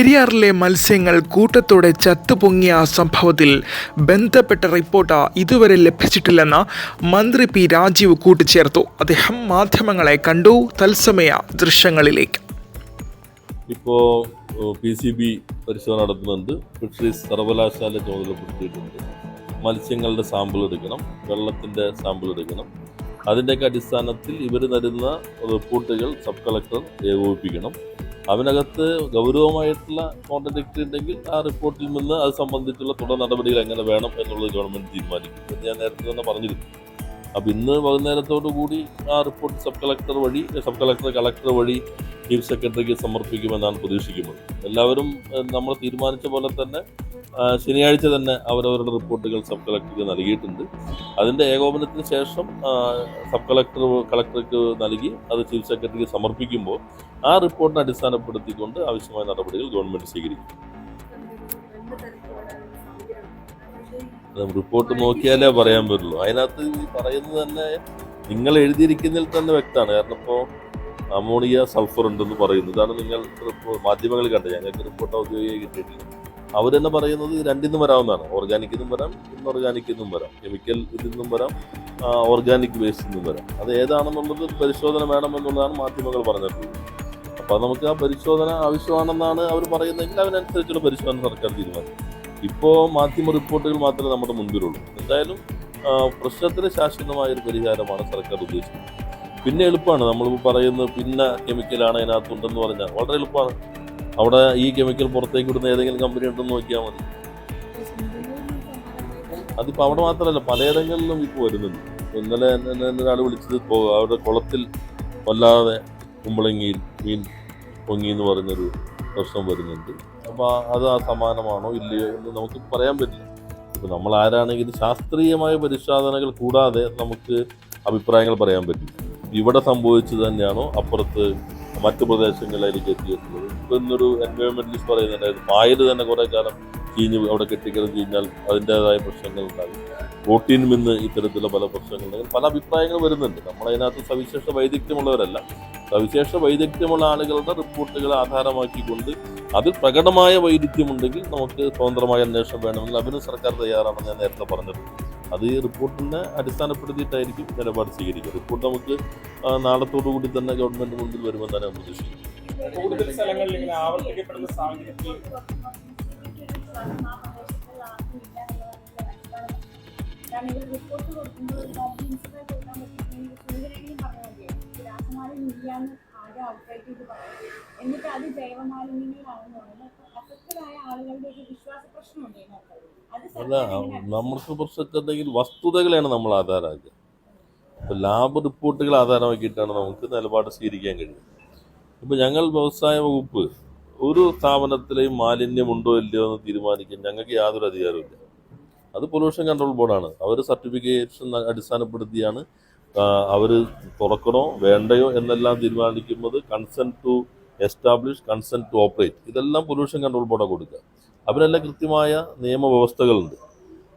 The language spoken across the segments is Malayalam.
പെരിയാറിലെ മത്സ്യങ്ങൾ കൂട്ടത്തോടെ ചത്തുപൊങ്ങിയ സംഭവത്തിൽ ബന്ധപ്പെട്ട റിപ്പോർട്ട് ഇതുവരെ ലഭിച്ചിട്ടില്ലെന്ന് മന്ത്രി പി രാജീവ് കൂട്ടിച്ചേർത്തു. അദ്ദേഹം മാധ്യമങ്ങളെ കണ്ടു. തത്സമയ ദൃശ്യങ്ങളിലേക്ക്. ഇപ്പോൾ പി സി ബി പരിശോധന നടത്തുന്നുണ്ട്. ഫിഷറീസ് സർവകലാശാല ചുമതലപ്പെടുത്തിയിട്ടുണ്ട് മത്സ്യങ്ങളുടെ സാമ്പിൾ എടുക്കണം. വെള്ളത്തിന്റെ സാമ്പിൾ എടുക്കണം. അതിന്റെയൊക്കെ അടിസ്ഥാനത്തിൽ ഇവർ തരുന്ന റിപ്പോർട്ടുകൾ സബ് കളക്ടർ ഏകോപിപ്പിക്കണം. അതിനകത്ത് ഗൗരവമായിട്ടുള്ള കോൺട്രഡിക്റ്റ് ഉണ്ടെങ്കിൽ ആ റിപ്പോർട്ടിൽ നിന്ന് അത് സംബന്ധിച്ചുള്ള തുടർ നടപടികൾ എങ്ങനെ വേണം എന്നുള്ളത് ഗവൺമെന്റ് തീരുമാനിക്കും. എന്ന് ഞാൻ നേരത്തെ തന്നെ പറഞ്ഞിരുന്നു. അപ്പോൾ ഇന്ന് വൈകുന്നേരത്തോടു കൂടി ആ റിപ്പോർട്ട് സബ് കളക്ടർ വഴി സബ് കളക്ടർ കളക്ടർ വഴി ചീഫ് സെക്രട്ടറിക്ക് സമർപ്പിക്കുമെന്നാണ് പ്രതീക്ഷിക്കുന്നത്. എല്ലാവരും നമ്മൾ തീരുമാനിച്ച പോലെ തന്നെ ശനിയാഴ്ച തന്നെ അവരവരുടെ റിപ്പോർട്ടുകൾ സബ് കളക്ടർക്ക് നൽകിയിട്ടുണ്ട്. അതിന്റെ ഏകോപനത്തിന് ശേഷം സബ് കളക്ടർ കളക്ടർക്ക് നൽകി അത് ചീഫ് സെക്രട്ടറിക്ക് സമർപ്പിക്കുമ്പോൾ ആ റിപ്പോർട്ടിനെ അടിസ്ഥാനപ്പെടുത്തിക്കൊണ്ട് ആവശ്യമായ നടപടികൾ ഗവൺമെന്റ് സ്വീകരിക്കും. റിപ്പോർട്ട് നോക്കിയാലേ പറയാൻ പറ്റുള്ളൂ. അതിനകത്ത് ഈ പറയുന്നത് തന്നെ നിങ്ങൾ എഴുതിയിരിക്കുന്നതിൽ തന്നെ വ്യക്തമാണ്. കാരണം ഇപ്പോൾ അമോണിയ സൾഫർ ഉണ്ടെന്ന് പറയുന്നു. ഇതാണ് നിങ്ങൾ മാധ്യമങ്ങളിൽ കണ്ടത്. ഞങ്ങൾക്ക് റിപ്പോർട്ട് ഔദ്യോഗിക കിട്ടിയിട്ടില്ല. അവർ തന്നെ പറയുന്നത് രണ്ടിന്നും വരാവുന്നതാണ്. ഓർഗാനിക് നിന്നും വരാം ഇൻഓർഗാനിക് നിന്നും വരാം. കെമിക്കൽ ഇതിൽ നിന്നും വരാം ഓർഗാനിക് വേസ്റ്റ് നിന്നും വരാം. അത് ഏതാണെന്നുള്ളത് പരിശോധന വേണമെന്നുള്ളതാണ് മാധ്യമങ്ങൾ പറഞ്ഞിട്ടുള്ളത്. അപ്പോൾ നമുക്ക് ആ പരിശോധന ആവശ്യമാണെന്നാണ് അവർ പറയുന്നതെങ്കിൽ അതിനനുസരിച്ചുള്ള പരിശോധന സർക്കാർ തീരുമാനിക്കും. ഇപ്പോൾ മാധ്യമ റിപ്പോർട്ടുകൾ മാത്രമേ നമ്മുടെ മുൻപിലുള്ളൂ. എന്തായാലും പ്രശ്നത്തിന് ശാശ്വതമായ ഒരു പരിഹാരമാണ് സർക്കാർ ഉദ്ദേശിക്കുന്നത്. പിന്നെ എളുപ്പമാണ്. നമ്മൾ പറയുന്നത് പിന്നെ കെമിക്കലാണ് അതിനകത്തുണ്ടെന്ന് പറഞ്ഞാൽ വളരെ എളുപ്പമാണ്. അവിടെ ഈ കെമിക്കൽ പുറത്തേക്ക് വിടുന്ന ഏതെങ്കിലും കമ്പനി ഉണ്ടെന്ന് നോക്കിയാൽ മതി. അതിപ്പോൾ അവിടെ മാത്രമല്ല പലയിടങ്ങളിലും ഇപ്പോൾ വരുന്നുണ്ട്. ഇന്നലെ എന്നെ- ഒരാൾ വിളിച്ചത് അവിടെ കുളത്തിൽ വല്ലാതെ കുമ്പളങ്ങിയിൽ മീൻ പൊങ്ങി എന്ന് പറയുന്നൊരു പ്രശ്നം വരുന്നുണ്ട്. അപ്പോൾ അത് ആ സമാനമാണോ ഇല്ലയോ എന്ന് നമുക്ക് പറയാൻ പറ്റില്ല. ഇപ്പോൾ നമ്മൾ ആരാണെങ്കിലും ശാസ്ത്രീയമായ പരിശോധനകൾ കൂടാതെ നമുക്ക് അഭിപ്രായങ്ങൾ പറയാൻ പറ്റും. ഇവിടെ സംഭവിച്ചത് തന്നെയാണോ? അപ്പുറത്ത് മറ്റു പ്രദേശങ്ങളിലേക്ക് എത്തിയിട്ടുള്ളത്. ഇപ്പം ഇന്നൊരു എൻവയോൺമെന്റലിസ്റ്റ് പറയുന്നുണ്ടായിരുന്നു. പായൽ തന്നെ കുറേ കാലം ചീഞ്ഞ് അവിടെ കെട്ടിക്കിടന്ന് കഴിഞ്ഞാൽ അതിന്റെതായ പ്രശ്നങ്ങൾ ഉണ്ടാകും. പ്രോട്ടീൻ മിന്ന് ഇത്തരത്തിലുള്ള പല പ്രശ്നങ്ങളുണ്ടെങ്കിൽ പല അഭിപ്രായങ്ങൾ വരുന്നുണ്ട്. നമ്മളതിനകത്ത് സവിശേഷ വൈദഗ്ധ്യമുള്ളവരല്ല. സവിശേഷ വൈദഗ്ധ്യമുള്ള ആളുകളുടെ റിപ്പോർട്ടുകൾ ആധാരമാക്കിക്കൊണ്ട് അതിൽ പ്രകടമായ വൈരുദ്ധ്യമുണ്ടെങ്കിൽ നമുക്ക് സ്വതന്ത്രമായ അന്വേഷണം വേണമെങ്കിൽ അവന് സർക്കാർ തയ്യാറാണെന്ന് ഞാൻ നേരത്തെ പറഞ്ഞത്. അത് ഈ റിപ്പോർട്ടിനെ അടിസ്ഥാനപ്പെടുത്തിയിട്ടായിരിക്കും നിലപാട് സ്വീകരിക്കുക. റിപ്പോർട്ട് നമുക്ക് നാളത്തോടു കൂടി തന്നെ ഗവൺമെന്റ് മുന്നിൽ വരുമെന്ന് ഞാൻ പ്രതീക്ഷിക്കുന്നു കൂടുതൽ സ്ഥലങ്ങളിൽ ഇങ്ങനെ ആവർത്തിക്കപ്പെടുന്ന സാഹചര്യത്തിൽ റിപ്പോർട്ട് കൊടുക്കുമ്പോൾ ആദ്യം ഔട്ട്റൈറ്റ് ചെയ്ത് പറയും എന്നിട്ട് അത് ജൈവമാലിന്യങ്ങളാണെന്ന് പറയുന്നത് അഫക്റ്റഡായ ആളുകളുടെ ഒരു വിശ്വാസ പ്രശ്നമുണ്ട് അല്ല സർക്കാർ എങ്ങനെ നമ്മൾക്ക് വസ്തുതകളെയാണ് നമ്മൾ ആധാരമാക്കുക. ഇപ്പോൾ ലാബ് റിപ്പോർട്ടുകൾ ആധാരമാക്കിയിട്ടാണ് നമുക്ക് നിലപാട് സ്വീകരിക്കാൻ കഴിയുന്നത്. ഇപ്പോൾ ഞങ്ങൾ വ്യവസായ വകുപ്പ് ഒരു സ്ഥാപനത്തിലെയും മാലിന്യമുണ്ടോ ഇല്ലയോ എന്ന് തീരുമാനിക്കാൻ ഞങ്ങൾക്ക് യാതൊരു അധികാരമില്ല അത് പൊല്യൂഷൻ കൺട്രോൾ ബോർഡാണ് അവർ സർട്ടിഫിക്കേഷൻ അടിസ്ഥാനപ്പെടുത്തിയാണ് അവർ തുറക്കണോ വേണ്ടയോ എന്നെല്ലാം തീരുമാനിക്കുന്നത് consent to establish consent to operate ഇതെല്ലാം പൊല്യൂഷൻ കൺട്രോൾ ബോർഡാണ് കൊടുക്കുക. അവരെല്ലാം കൃത്യമായ നിയമവ്യവസ്ഥകളുണ്ട്.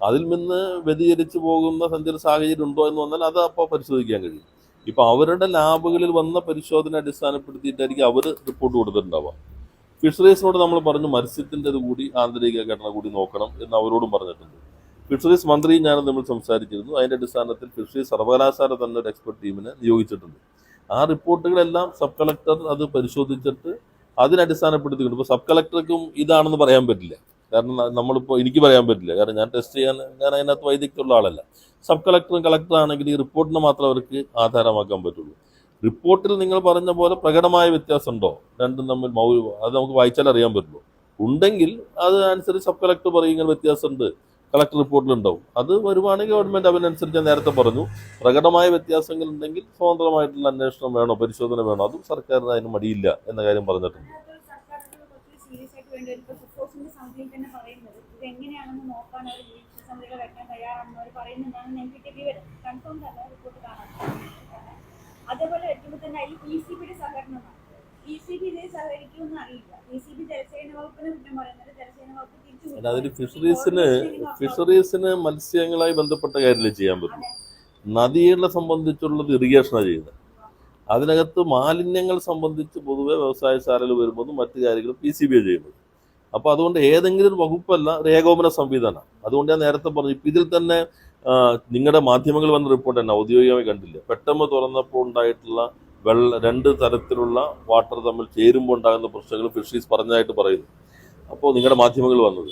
അതിൽ നിന്ന് വ്യതിചരിച്ച് പോകുന്ന സഞ്ചാര സാഹചര്യം ഉണ്ടോ എന്ന് വന്നാൽ അത് അപ്പോൾ പരിശോധിക്കാൻ കഴിയും. ഇപ്പോൾ അവരുടെ ലാബുകളിൽ വന്ന പരിശോധന അടിസ്ഥാനപ്പെടുത്തിയിട്ടായിരിക്കും അവർ റിപ്പോർട്ട് കൊടുത്തിട്ടുണ്ടാവുക. ഫിഷറീസിനോട് നമ്മൾ പറഞ്ഞു മത്സ്യത്തിന്റെ കൂടി ആന്തരിക ഘടന കൂടി നോക്കണം എന്ന് അവരോടും പറഞ്ഞിട്ടുണ്ട്. ഫിഷറീസ് മന്ത്രിയും ഞാനും നമ്മൾ സംസാരിച്ചിരുന്നു. അതിന്റെ അടിസ്ഥാനത്തിൽ ഫിഷറീസ് സർവകലാശാല തന്നെ ഒരു എക്സ്പെർട്ട് ടീമിനെ നിയോഗിച്ചിട്ടുണ്ട്. ആ റിപ്പോർട്ടുകളെല്ലാം സബ് കളക്ടർ അത് പരിശോധിച്ചിട്ട് അതിനടിസ്ഥാനപ്പെടുത്തിക്കൊണ്ട് ഇപ്പോൾ സബ് കളക്ടർക്കും ഇതാണെന്ന് പറയാൻ പറ്റില്ല. കാരണം നമ്മളിപ്പോൾ എനിക്ക് പറയാൻ പറ്റില്ല. കാരണം ഞാൻ ടെസ്റ്റ് ചെയ്യാൻ ഞാൻ അതിനകത്ത് വൈദഗ്ധ്യമുള്ള ആളല്ല. സബ് കളക്ടറും കളക്ടറാണെങ്കിൽ ഈ റിപ്പോർട്ടിനെ മാത്രം അവർക്ക് ആധാരമാക്കാൻ പറ്റുള്ളൂ. റിപ്പോർട്ടിൽ നിങ്ങൾ പറഞ്ഞ പോലെ പ്രകടമായ വ്യത്യാസമുണ്ടോ? രണ്ടും തമ്മിൽ മൗ അത് നമുക്ക് വായിച്ചാൽ അറിയാൻ പറ്റുള്ളൂ. ഉണ്ടെങ്കിൽ അത് അനുസരിച്ച് സബ് കളക്ടർ പറയുന്ന വ്യത്യാസമുണ്ട്. കളക്ടർ റിപ്പോർട്ടിലുണ്ടാവും. അത് വരുവാണെങ്കിൽ ഗവൺമെന്റ് അതിനനുസരിച്ച് ഞാൻ നേരത്തെ പറഞ്ഞു പ്രകടമായ വ്യത്യാസങ്ങൾ ഉണ്ടെങ്കിൽ സ്വതന്ത്രമായിട്ടുള്ള അന്വേഷണം വേണോ പരിശോധന വേണോ അതും സർക്കാരിന് അതിന് മടിയില്ല എന്ന കാര്യം പറഞ്ഞിട്ടുണ്ട്. അതേപോലെ അല്ല, അതിന് ഫിഷറീസിന് ഫിഷറീസിന് മത്സ്യങ്ങളായി ബന്ധപ്പെട്ട കാര്യമല്ലേ ചെയ്യാൻ പറ്റും. നദികളെ സംബന്ധിച്ചുള്ളത് ഇറിഗേഷനാണ് ചെയ്യുന്നത്. അതിനകത്ത് മാലിന്യങ്ങൾ സംബന്ധിച്ച് പൊതുവെ വ്യവസായശാലയിൽ വരുമ്പോഴും മറ്റു കാര്യങ്ങൾ പി സി ബി ചെയ്യുന്നത്. അപ്പോൾ അതുകൊണ്ട് ഏതെങ്കിലും ഒരു വകുപ്പല്ല ഏകോപന സംവിധാനം. അതുകൊണ്ട് ഞാൻ നേരത്തെ പറഞ്ഞു ഇപ്പം ഇതിൽ തന്നെ നിങ്ങളുടെ മാധ്യമങ്ങൾ വന്ന റിപ്പോർട്ട് തന്നെ ഔദ്യോഗികമായി കണ്ടില്ല? പെട്ടെന്ന് തുറന്നപ്പോൾ ഉണ്ടായിട്ടുള്ള വെള്ള രണ്ട് തരത്തിലുള്ള വാട്ടർ തമ്മിൽ ചേരുമ്പോൾ ഉണ്ടാകുന്ന പ്രശ്നങ്ങൾ ഫിഷറീസ് പറഞ്ഞതായിട്ട് പറയുന്നു. അപ്പോൾ നിങ്ങളുടെ മാധ്യമങ്ങൾ വന്നത്.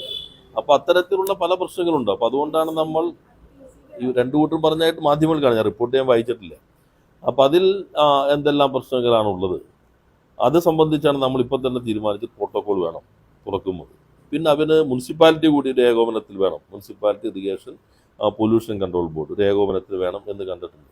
അപ്പോൾ അത്തരത്തിലുള്ള പല പ്രശ്നങ്ങളുണ്ട്. അപ്പോൾ അതുകൊണ്ടാണ് നമ്മൾ ഈ രണ്ടു കൂട്ടും പറഞ്ഞായിട്ട് മാധ്യമങ്ങൾ കാണാൻ ഞാൻ റിപ്പോർട്ട് ഞാൻ വായിച്ചിട്ടില്ല. അപ്പോൾ അതിൽ എന്തെല്ലാം പ്രശ്നങ്ങളാണ് ഉള്ളത് അത് സംബന്ധിച്ചാണ് നമ്മൾ ഇപ്പം തന്നെ തീരുമാനിച്ച് പ്രോട്ടോകോൾ വേണം തുറക്കുമ്പോൾ പിന്നെ അവന് മുനിസിപ്പാലിറ്റി കൂടി ഒരു ഏകോപനത്തിൽ വേണം. Municipality irrigation pollution control board ഒരു ഏകോപനത്തിൽ വേണം എന്ന് കണ്ടിട്ടുണ്ട്.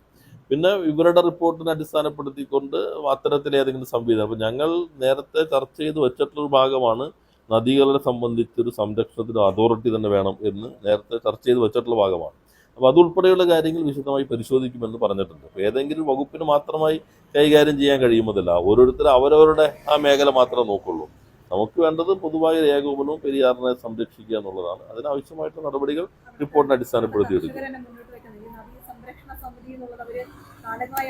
പിന്നെ ഇവരുടെ റിപ്പോർട്ടിനെ അടിസ്ഥാനപ്പെടുത്തിക്കൊണ്ട് അത്തരത്തിൽ ഏതെങ്കിലും സംവിധാനം. അപ്പോൾ ഞങ്ങൾ നേരത്തെ ചർച്ച ചെയ്ത് വെച്ചിട്ടുള്ളൊരു ഭാഗമാണ് നദികളെ സംബന്ധിച്ചൊരു സംരക്ഷണത്തിന് അതോറിറ്റി തന്നെ വേണം എന്ന് നേരത്തെ ചർച്ച ചെയ്ത് വെച്ചിട്ടുള്ള ഭാഗമാണ്. അപ്പോൾ അതുൾപ്പെടെയുള്ള കാര്യങ്ങൾ വിശദമായി പരിശോധിക്കുമെന്ന് പറഞ്ഞിട്ടുണ്ട്. അപ്പോൾ ഏതെങ്കിലും വകുപ്പിന് മാത്രമായി കൈകാര്യം ചെയ്യാൻ കഴിയുമതല്ല ഓരോരുത്തരും അവരവരുടെ ആ മേഖല മാത്രമേ നോക്കുള്ളൂ. നമുക്ക് വേണ്ടത് പൊതുവായ ഏകോപനവും പെരിയാറിനെ സംരക്ഷിക്കുക എന്നുള്ളതാണ്. അതിനാവശ്യമായിട്ടുള്ള നടപടികൾ റിപ്പോർട്ടിനെ അടിസ്ഥാനപ്പെടുത്തി എടുക്കും.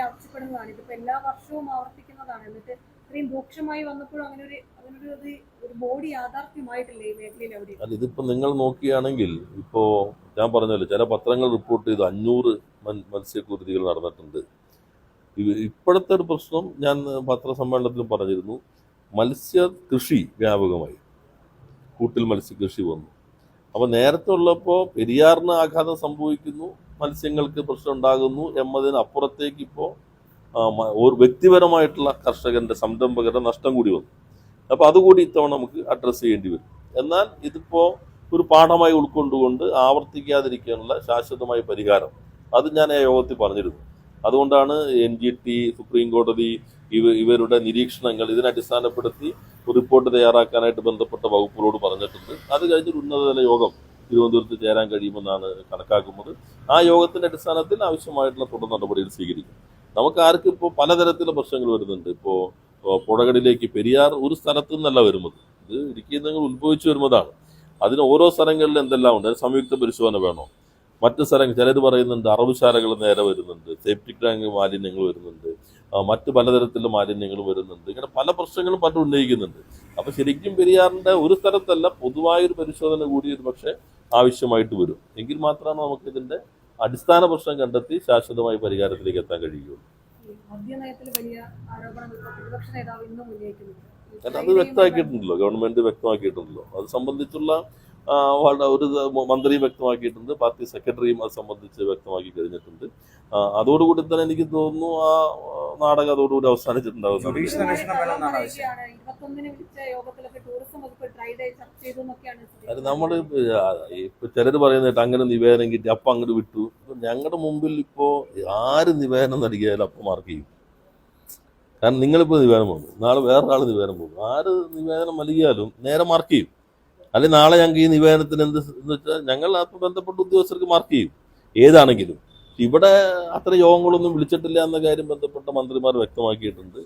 ആവശ്യപ്പെടുന്നതാണ്. എല്ലാ വർഷവും ആവർത്തിക്കുന്നതാണ്. എന്നിട്ട് ഇത്രയും രൂക്ഷമായി വന്നപ്പോഴും അങ്ങനെ ഒരു അങ്ങനൊരു ഒരു ബോഡി യാഥാർത്ഥ്യമായിട്ടില്ല ഈ മേഖലയിൽ അവിടെ അല്ല നിങ്ങൾ നോക്കിയാണെങ്കിൽ ഇപ്പോ ഞാൻ പറഞ്ഞല്ലോ ചില പത്രങ്ങൾ റിപ്പോർട്ട് ചെയ്ത് അഞ്ഞൂറ് മത്സ്യക്കുരുതികൾ നടന്നിട്ടുണ്ട്. ഇപ്പോഴത്തെ ഒരു പ്രശ്നം ഞാൻ പത്രസമ്മേളനത്തിൽ പറഞ്ഞിരുന്നു മത്സ്യ കൃഷി വ്യാപകമായി. കൂട്ടിൽ മത്സ്യകൃഷി വന്നു. അപ്പോൾ നേരത്തെ ഉള്ളപ്പോൾ പെരിയാറിന് ആഘാതം സംഭവിക്കുന്നു മത്സ്യങ്ങൾക്ക് പ്രശ്നം ഉണ്ടാകുന്നു എന്നതിന് അപ്പുറത്തേക്ക് ഇപ്പോൾ ഒരു വ്യക്തിപരമായിട്ടുള്ള കർഷകന്റെ സംരംഭകരുടെ നഷ്ടം കൂടി വന്നു. അപ്പോൾ അതുകൂടി ഇത്തവണ നമുക്ക് അഡ്രസ്സ് ചെയ്യേണ്ടി വരും. എന്നാൽ ഇതിപ്പോൾ ഒരു പാഠമായി ഉൾക്കൊണ്ടുകൊണ്ട് ആവർത്തിക്കാതിരിക്കാനുള്ള ശാശ്വതമായ പരിഹാരം അത് ഞാൻ ആ യോഗത്തിൽ പറഞ്ഞിരുന്നു. അതുകൊണ്ടാണ് എൻ ജി ടി സുപ്രീം കോടതി ഇവ ഇവരുടെ നിരീക്ഷണങ്ങൾ ഇതിനെ അടിസ്ഥാനപ്പെടുത്തി റിപ്പോർട്ട് തയ്യാറാക്കാനായിട്ട് ബന്ധപ്പെട്ട വകുപ്പുകളോട് പറഞ്ഞിട്ടുണ്ട്. അത് കഴിഞ്ഞൊരു ഉന്നതതല യോഗം തിരുവനന്തപുരത്ത് ചേരാൻ കഴിയുമെന്നാണ് കണക്കാക്കുന്നത്. ആ യോഗത്തിന്റെ അടിസ്ഥാനത്തിൽ ആവശ്യമായിട്ടുള്ള തുടർ നടപടികൾ സ്വീകരിക്കും. നമുക്ക് ആർക്കും ഇപ്പോൾ പലതരത്തിലുള്ള പ്രശ്നങ്ങൾ വരുന്നുണ്ട്. ഇപ്പോൾ പുഴകളിലേക്ക് പെരിയാർ ഒരു സ്ഥലത്തു നിന്നല്ല വരുന്നത്. ഇത് ഇടുക്കിയിൽ നിന്ന് ഉത്ഭവിച്ചു വരുന്നതാണ്. അതിന് ഓരോ സ്ഥലങ്ങളിൽ എന്തെല്ലാം ഉണ്ട്? സംയുക്ത പരിശോധന വേണോ? മറ്റ് സ്ഥലങ്ങൾ ചിലർ പറയുന്നുണ്ട് അറവുശാലകൾ നേരെ വരുന്നുണ്ട്. സെപ്റ്റിക് ടാങ്ക് മാലിന്യങ്ങൾ വരുന്നുണ്ട്. മറ്റ് പലതരത്തിലുള്ള മാലിന്യങ്ങൾ വരുന്നുണ്ട്. ഇങ്ങനെ പല പ്രശ്നങ്ങളും പലരും ഉന്നയിക്കുന്നുണ്ട്. അപ്പോൾ ശരിക്കും പെരിയാറിന്റെ ഒരു സ്ഥലത്തല്ല പൊതുവായൊരു പരിശോധന കൂടി ഒരു പക്ഷേ ആവശ്യമായിട്ട് വരും. എങ്കിൽ മാത്രമാണ് നമുക്കിതിന്റെ അടിസ്ഥാന പ്രശ്നം കണ്ടെത്തി ശാശ്വതമായ പരിഹാരത്തിലേക്ക് എത്താൻ കഴിയുള്ളൂ കാരണം അത് വ്യക്തമാക്കിയിട്ടുണ്ടല്ലോ. ഗവൺമെന്റ് വ്യക്തമാക്കിയിട്ടുണ്ടല്ലോ. അത് സംബന്ധിച്ചുള്ള ഒരു മന്ത്രി മന്ത്രിയും വ്യക്തമാക്കിയിട്ടുണ്ട്. പാർട്ടി സെക്രട്ടറിയും അത് സംബന്ധിച്ച് വ്യക്തമാക്കി കഴിഞ്ഞിട്ടുണ്ട്. അതോടുകൂടി തന്നെ എനിക്ക് തോന്നുന്നു ആ, നാടകം അതോടുകൂടി അവസാനിച്ചിട്ടുണ്ടാവും. അത് നമ്മൾ ഇപ്പൊ ചിലർ പറയുന്നത് അങ്ങനെ നിവേദനം കിട്ടി അപ്പം അങ്ങോട്ട് വിട്ടു. ഞങ്ങളുടെ മുമ്പിൽ ഇപ്പോ ആര് നിവേദനം നൽകിയാലും അപ്പം മാർക്ക് ചെയ്യും. കാരണം നിങ്ങളിപ്പോൾ നിവേദനം പോകുന്നു. നാളെ വേറൊരാൾ നിവേദനം പോകും ആര് നിവേദനം നൽകിയാലും നേരെ മാർക്ക് ചെയ്യും. അല്ലെങ്കിൽ നാളെ ഞങ്ങൾക്ക് ഈ നിവേദനത്തിന് എന്ത് എന്ന് വെച്ചാൽ ഞങ്ങൾ ബന്ധപ്പെട്ട ഉദ്യോഗസ്ഥർക്ക് മാർക്ക് ചെയ്യും. ഏതാണെങ്കിലും. ഇവിടെ അത്ര യോഗങ്ങളൊന്നും വിളിച്ചിട്ടില്ല എന്ന കാര്യം ബന്ധപ്പെട്ട മന്ത്രിമാർ വ്യക്തമാക്കിയിട്ടുണ്ട്.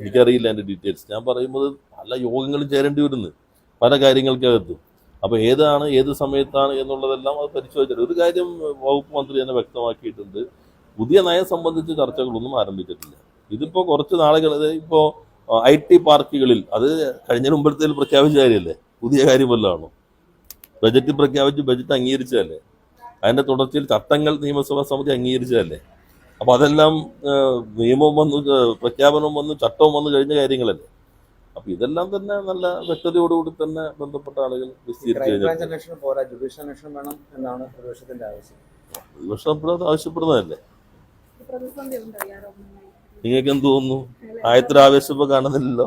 എനിക്കറിയില്ല എന്റെ ഡീറ്റെയിൽസ്. ഞാൻ പറയുമ്പോൾ പല യോഗങ്ങളും ചേരേണ്ടി വരുന്നു. പല കാര്യങ്ങൾക്കകത്തും. അപ്പോൾ ഏതാണ് ഏത് സമയത്താണ് എന്നുള്ളതെല്ലാം അത് പരിശോധിച്ചിട്ട് ഒരു കാര്യം വകുപ്പ് മന്ത്രി തന്നെ വ്യക്തമാക്കിയിട്ടുണ്ട്. പുതിയ നയം സംബന്ധിച്ച് ചർച്ചകളൊന്നും ആരംഭിച്ചിട്ടില്ല. ഇതിപ്പോൾ കുറച്ച് നാളുകൾ ഇപ്പോൾ ഐ ടി പാർക്കുകളിൽ അത് കഴിഞ്ഞ മുമ്പത്തേൽ പ്രഖ്യാപിച്ച കാര്യമല്ലേ? പുതിയ കാര്യം വല്ലതാണോ? ബജറ്റ് പ്രഖ്യാപിച്ച് ബജറ്റ് അംഗീകരിച്ചതല്ലേ? അതിന്റെ തുടർച്ചയിൽ ചട്ടങ്ങൾ നിയമസഭാ സമിതി അംഗീകരിച്ചതല്ലേ? അപ്പോൾ അതെല്ലാം നിയമം വന്നു പ്രഖ്യാപനം വന്നു ചട്ടവും വന്നു കഴിഞ്ഞ കാര്യങ്ങളല്ലേ? അപ്പോൾ ഇതെല്ലാം തന്നെ നല്ല വ്യക്തതയോടുകൂടി തന്നെ ബന്ധപ്പെട്ട ആളുകൾ വിശദീകരിച്ചു ക്രൈംബ്രാഞ്ച് കഴിഞ്ഞിട്ടുണ്ട് അന്വേഷണം പോരാ വേണം എന്നാണ് പ്രതിപക്ഷത്തിന്റെ ആവശ്യം. പക്ഷെ അപ്പോൾ ആവശ്യപ്പെടുന്നതല്ലേ? നിങ്ങൾക്ക് എന്ത് തോന്നുന്നു? ആയത്ര ആവേശം ഇപ്പൊ കാണുന്നില്ലല്ലോ.